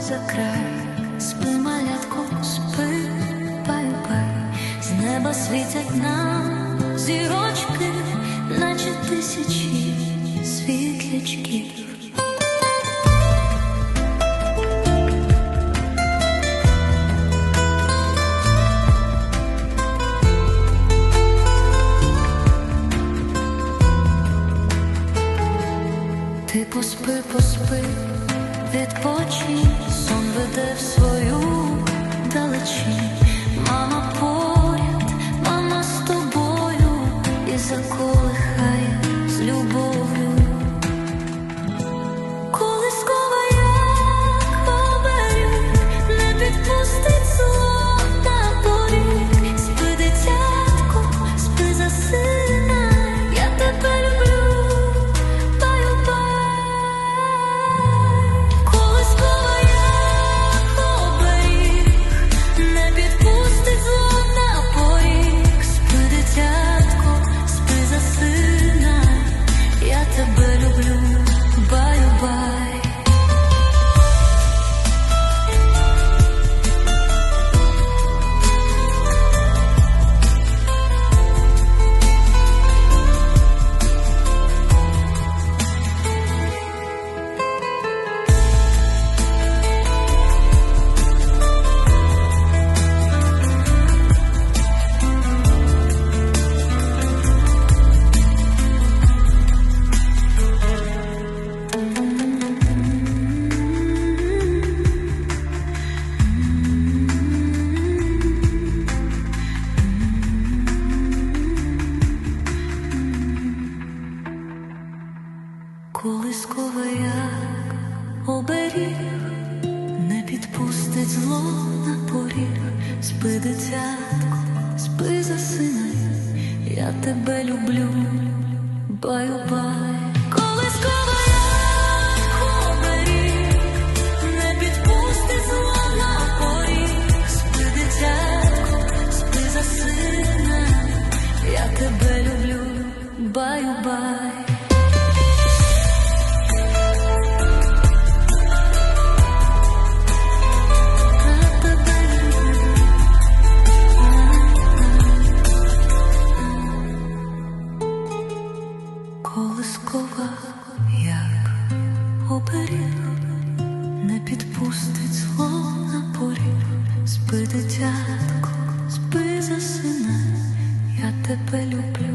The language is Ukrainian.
за край, спи, малятко, спи, пай, пай, з неба світять нам зірочки, наче тисячі світлячків. Ти поспи, поспи, відпочинь, сон веде в свою далечінь. Колискова як оберіг, не підпустить зло на поріг. Спи, дитятко, спи, за сина, я тебе люблю, баю-бай. Колискова Колискова, як оберіг, не підпустить зло на поріг. Спи, дитятко, спи, засинай, я тебе люблю,